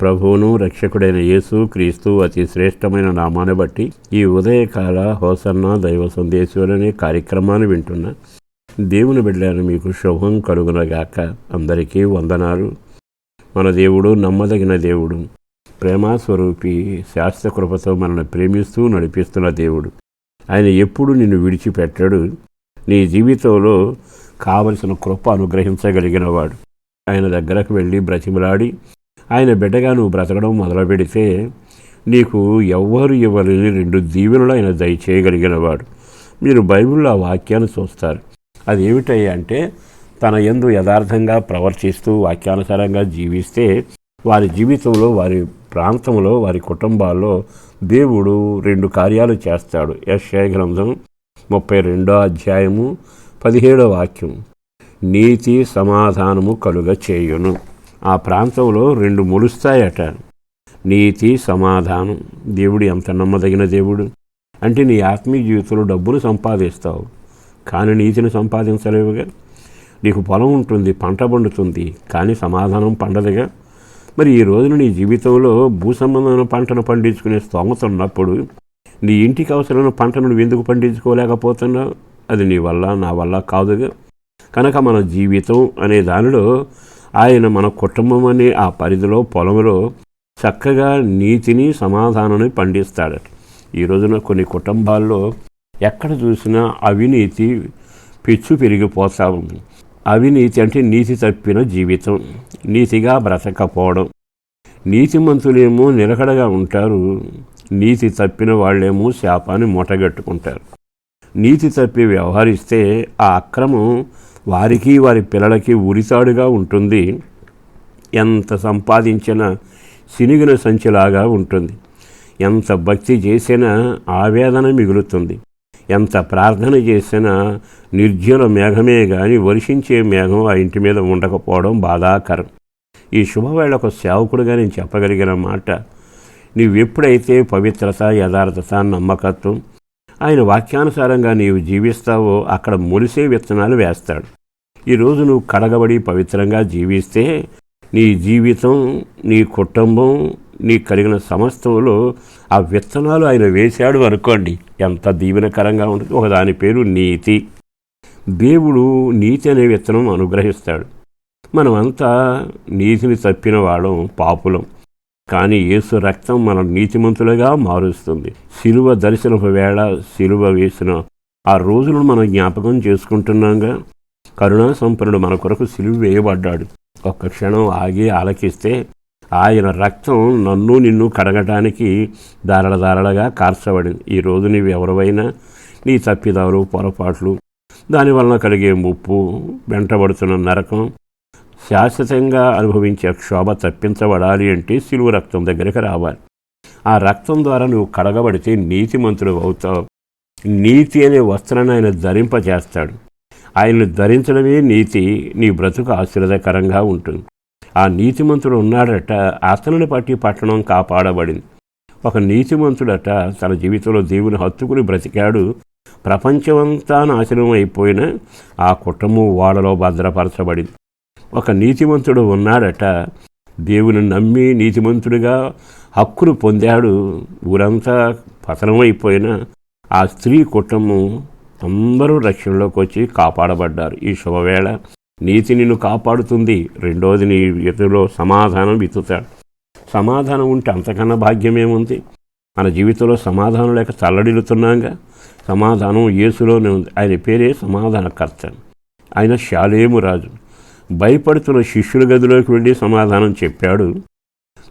ప్రభువును రక్షకుడైన యేసు క్రీస్తు అతి శ్రేష్టమైన నామాన్ని బట్టి ఈ ఉదయకాల హోసన్న దైవ సందేశం అనే కార్యక్రమాన్ని వింటున్న దేవుని బిడ్డలను మీకు శుభం కలుగునగాక అందరికీ వందనాలు. మన దేవుడు నమ్మదగిన దేవుడు ప్రేమాస్వరూపి శాస్త్ర కృపతో మనల్ని ప్రేమిస్తూ నడిపిస్తున్న దేవుడు. ఆయన ఎప్పుడు నిన్ను విడిచిపెట్టాడు. నీ జీవితంలో కావలసిన కృప అనుగ్రహించగలిగిన వాడు ఆయన దగ్గరకు వెళ్ళి బ్రతిమలాడి ఆయన బిడ్డగా నువ్వు బ్రతకడం మొదలు పెడితే నీకు ఎవ్వరు ఇవ్వలేని రెండు దీవెనలు ఆయన దయచేయగలిగిన వాడు మీరు బైబిల్లో ఆ వాక్యాన్ని చూస్తారు. అది ఏమిటయ్యా అంటే తన ఎందు యథార్థంగా ప్రవర్తిస్తూ వాక్యానుసారంగా జీవిస్తే వారి జీవితంలో వారి ప్రాంతంలో వారి కుటుంబాల్లో దేవుడు రెండు కార్యాలు చేస్తాడు. యశ్యాయ గ్రంథం ముప్పై రెండో అధ్యాయము పదిహేడో వాక్యం. నీతి సమాధానము కలుగ చేయును ఆ ప్రాంతంలో రెండు మొలుస్తాయట. నీతి సమాధానం. దేవుడు ఎంత నమ్మదగిన దేవుడు? అంటే నీ ఆత్మీయ జీవితంలో డబ్బులు సంపాదిస్తావు. కానీ నీతిని సంపాదించలేవుగా? నీకు పొలం ఉంటుంది పంట పండుతుంది కానీ సమాధానం పండదుగా? మరి ఈ రోజున నీ జీవితంలో భూ సంబంధమైన పంటను పండించుకునే స్తోమత ఉన్నప్పుడు నీ ఇంటికి అవసరమైన పంటను నువ్వు ఎందుకు పండించుకోలేకపోతున్నావు? అది నీ వల్ల నా వల్ల కాదుగా? కనుక మన జీవితం అనే దానిలో ఆయన మన కుటుంబం అనే ఆ పరిధిలో పొలంలో చక్కగా నీతిని సమాధానాన్ని పండిస్తాడట. ఈ రోజున కొన్ని కుటుంబాల్లో ఎక్కడ చూసినా అవినీతి పిచ్చు పెరిగిపోతా ఉంది. అవినీతి అంటే నీతి తప్పిన జీవితం. నీతిగా బ్రతకపోవడం. నీతిమంతులేమో నిలకడగా ఉంటారు. నీతి తప్పిన వాళ్ళేమో శాపాన్ని మూటగట్టుకుంటారు. నీతి తప్పి వ్యవహరిస్తే ఆ అక్రమం వారికి వారి పిల్లలకి ఉరితాడుగా ఉంటుంది. ఎంత సంపాదించినా సినిగిన సంచిలాగా ఉంటుంది. ఎంత భక్తి చేసినా ఆవేదన మిగులుతుంది. ఎంత ప్రార్థన చేసినా నిర్జల మేఘమే కానీ వర్షించే మేఘం ఆ ఇంటి మీద ఉండకపోవడం బాధాకరం. ఈ శుభవేళకు సేవకుడుగా నేను చెప్పగలిగిన మాట నీవెప్పుడైతే పవిత్రత యథార్థత నమ్మకత్వం ఆయన వాక్యానుసారంగా నీవు జీవిస్తావో అక్కడ మొలిసే విత్తనాలు వేస్తాడు. ఈరోజు నువ్వు కడగబడి పవిత్రంగా జీవిస్తే నీ జీవితం నీ కుటుంబం నీ కలిగిన సమస్తంలో ఆ విత్తనాలు ఆయన వేశాడు అనుకోండి. ఎంత దీవెనకరంగా ఉంటుంది. ఒక దాని పేరు నీతి. దేవుడు నీతి అనే విత్తనం అనుగ్రహిస్తాడు. మనమంతా నీతిని తప్పిన వాళ్ళం పాపులం. కానీ యేసు రక్తం మన నీతిమంతులుగా మారుస్తుంది. శిలువ దర్శన వేళ శిలువ వేసిన ఆ రోజులను మనం జ్ఞాపకం చేసుకుంటున్నాగా? కరుణా సంపన్నుడు మన కొరకు సిలువ వేయబడ్డాడు. ఒక్క క్షణం ఆగి ఆలకిస్తే ఆయన రక్తం నన్ను నిన్ను కడగటానికి దారల దారలగా కార్చబడింది ఈ రోజు నీవు ఎవరివైనా నీ తప్పిదారు పొరపాట్లు దానివలన కలిగే ముప్పు వెంటబడుతున్న నరకం శాశ్వతంగా అనుభవించే క్షోభ తప్పించబడాలి అంటే సిలువ రక్తం దగ్గరికి రావాలి. ఆ రక్తం ద్వారా నువ్వు కడగబడితే నీతిమంతుడు అవుతావు. నీతి అనే వస్త్రాన్ని ఆయన ధరింపజేస్తాడు. ఆయనను ధరించడమే నీతి నీ బ్రతుకు ఆశీర్వదకరంగా ఉంటుంది. ఆ నీతిమంతుడు ఉన్నాడట అతనిని పట్టి పట్టణం కాపాడబడింది. ఒక నీతిమంతుడట తన జీవితంలో దేవుని హత్తుకుని బ్రతికాడు. ప్రపంచమంతా నాశనం అయిపోయిన ఆ కుటుంబం వాడలో భద్రపరచబడింది. ఒక నీతిమంతుడు ఉన్నాడట దేవుని నమ్మి నీతిమంతుడిగా హక్కును పొందాడు. ఊరంతా పతనమైపోయిన ఆ స్త్రీ కుటుంబం అందరూ రక్షణలోకి వచ్చి కాపాడబడ్డారు. ఈ శుభవేళ నీతి నిన్ను కాపాడుతుంది. రెండోది నీ ఎదులో సమాధానం విత్తుతాడు. సమాధానం ఉంటే అంతకన్నా భాగ్యమేముంది? మన జీవితంలో సమాధానం లేక తల్లడిల్లుతున్నాగా సమాధానం యేసులోనే ఉంది. ఆయన పేరే సమాధానకర్త. ఆయన శాలేము రాజు. భయపడుతున్న శిష్యుల గదిలోకి వెళ్ళి సమాధానం చెప్పాడు.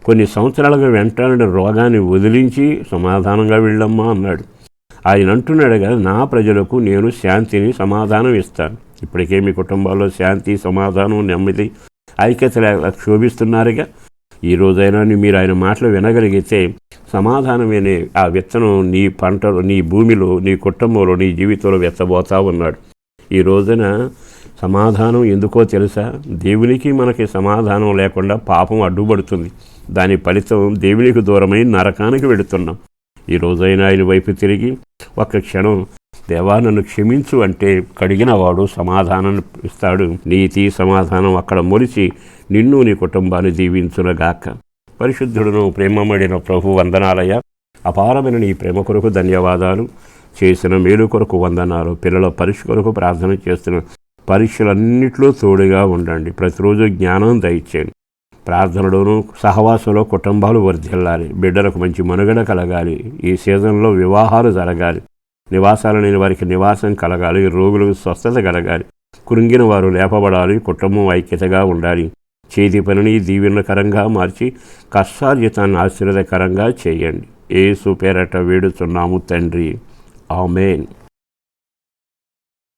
కొన్ని సంవత్సరాలుగా వెంటాడిన రోగాన్ని వదిలించి సమాధానంగా వెళ్ళమ్మా అన్నాడు. ఆయన అంటున్నాడు కదా నా ప్రజలకు నేను శాంతిని సమాధానం ఇస్తాను. ఇప్పటికే మీ కుటుంబాల్లో శాంతి సమాధానం నెమ్మది ఐక్యత క్షోభిస్తున్నారుగా. ఈ రోజైనా మీరు ఆయన మాటలు వినగలిగితే సమాధానమనే ఆ విత్తనం నీ పంటలో నీ భూమిలో నీ కుటుంబంలో నీ జీవితంలో వెత్తబోతా ఉన్నాడు. ఈ రోజున సమాధానం ఎందుకో తెలుసా? దేవునికి మనకి సమాధానం లేకుండా పాపం అడ్డుపడుతుంది. దాని ఫలితం దేవునికి దూరమై నరకానికి వెళుతున్నాం. ఈ రోజైనా ఆయన వైపు తిరిగి ఒక్క క్షణం దేవా నన్ను క్షమించు అంటే కడిగిన వాడు సమాధానం ఇస్తాడు. నీతి సమాధానం అక్కడ మొలిచి నిన్ను నీ కుటుంబాన్ని దీవించునగాక. పరిశుద్ధుడును ప్రేమమడిన ప్రభు వందనాలయ అపారమైన నీ ప్రేమ కొరకు ధన్యవాదాలు. చేసిన మేలు కొరకు వందనాలు. పిల్లల పరీక్ష కొరకు ప్రార్థన చేస్తున్న పరీక్షలన్నింటిలో తోడుగా ఉండండి. ప్రతిరోజు జ్ఞానం దయచేయండి. ప్రార్థనలోనూ సహవాసంలో కుటుంబాలు వర్ధిల్లాలి. బిడ్డలకు మంచి మనుగడ కలగాలి. ఈ సీజన్లో వివాహాలు జరగాలి. నివాసాలు లేని వారికి నివాసం కలగాలి. రోగులకు స్వస్థత కలగాలి. కృంగిన వారు లేపబడాలి. కుటుంబం ఐక్యతగా ఉండాలి. చేతి పనిని దీవెనకరంగా మార్చి కష్టార్జితాన్ని ఆశీర్వదకరంగా చేయండి. ఏసు పేరట వేడుతున్నాము తండ్రి. ఆమెన్.